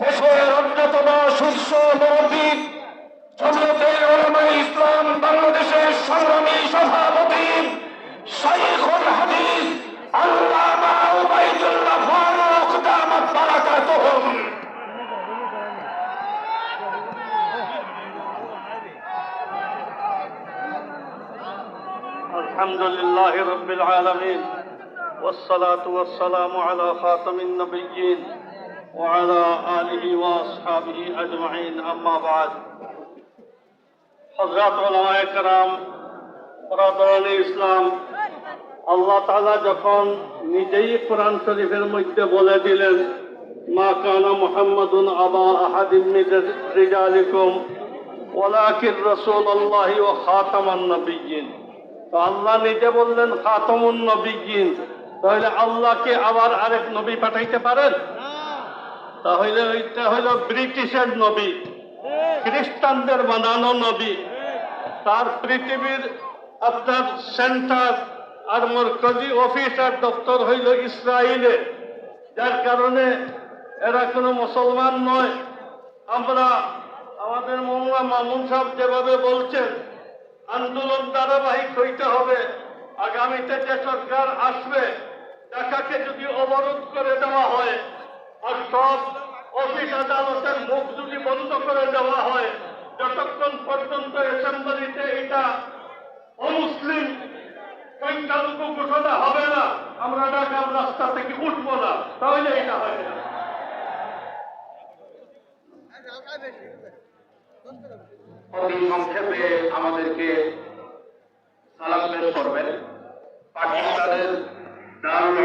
দেশের অন্যতম শীর্ষ মুরব্বী জমিয়তের ওলামা ইসলাম বাংলাদেশের সংগ্রামী সভাপতি শাইখুল হাদিস আল্লামা উবাইদুল্লাহ ফারুক দামাত বারাকাতুহুম الحمد لله رب العالمين والصلاة والسلام على خاتم النبيين وعلى آله وأصحابه أجمعين أما بعد حضرات علماء کرام বরাদরান ইসলাম আল্লাহ তাআলা যখন নিজেই কোরআন শরীফের মধ্যে বলে দিলেন মা কানা মুহাম্মাদুন আবা আহাদিম মিন রিজালিকুম ওয়ালাকিন রাসূলুল্লাহি ওয়া খাতামান নবিয়্যিন তো আল্লাহ নিজে বললেন খাতামুন নবিয়্যিন তাহলে আল্লাহকে আবার আরেক নবী পাঠাইতে পারেন তাহলে ওইটা হলো ব্রিটিশের নবী, খ্রিস্টানদের বানানো নবী। তার পৃথিবীর আপনার সেন্টার আর মরকজি অফিস আর দপ্তর হইল ইসরায়েলে যার কারণে এরা কোনো মুসলমান নয়। আমরা আমাদের মোল্লা মামুন সাহেব যেভাবে বলছেন, আন্দোলন ধারাবাহিক হইতে হবে। আগামীতে যে সরকার আসবে টাকাকে যদি অবরোধ করে দেওয়া হয় সব অফিস আদালতের মুখ যদি বন্ধ করে দেওয়া হয়, যতক্ষণ পর্যন্ত অ্যাসেম্বলিতে এটা অমুসলিম সংখ্যালঘু ঘোষণা হবে না, আমরা ঢাকার রাস্তা থেকে উঠবো না, তাহলে এটা হবে না। অতি সংক্ষেপে আমাদেরকে সালাম পেশ করবেন। পাকিস্তানের